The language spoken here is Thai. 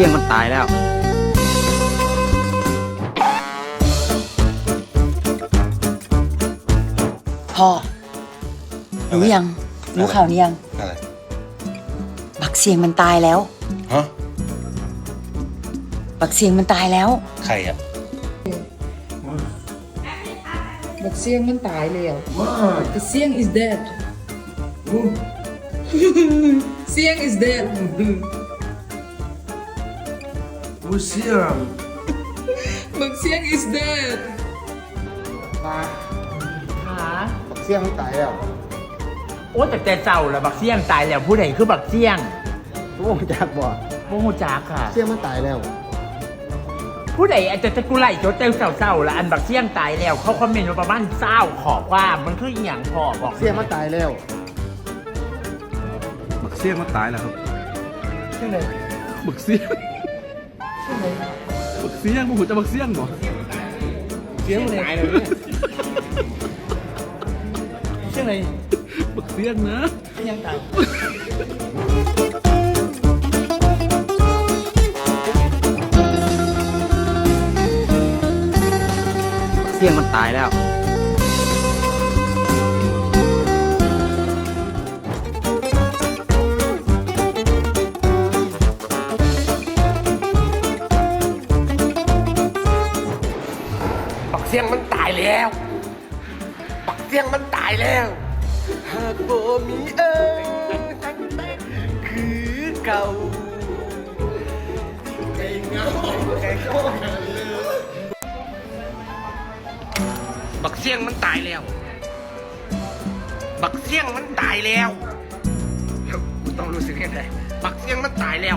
สียงมันตายแล้ว พ่อรู้ยัง รู้ข่าวนี้ยัง อะไร บักเสียงมันตายแล้ว ฮะ บักเสียงมันตายแล้ว ใครอะ บักเสียงมันตายแล้ว The เสียง is dead เสียง is dead Museum. บักเสียง is dead เสียงมันตายแล้วโอ้แต่แต่เจ้าละบักเสี่ยงตายแล้วผู้ใดคือบักเสี่ยงโอ้จักบ่โมโหจักค่ะ เสียงมันตายแล้วผู้ใดอาจจะตะกุไล่โจเต้าเศร้าๆละอันบักเสี่ยงตายแล้วเขาคอมเมนต์มาประมาณเศร้าขอบว่ามันคืออหย่างพอบอกเสียงมันตายแล้วบักเสียงมันตายแล้วครับชื่อเลยบักเสียง บักเสียงมึงหูจะบักเสียงเหรอเสียงเลยตายเลยชื่อเลยบักเสียงนะยังตายเสียงมันตายแล้ว เสียงมันตายแล้วบักเสียงมันตายแล้วหากบ่มีเอ้ยจังได้คือเก่าไอ้เงาไอ้เข้าหาเลยบักเสียงมันตายแล้ว บักเสียงมันตายแล้วกูต้องรู้สึกยังไงบักเสียงมันตายแล้ว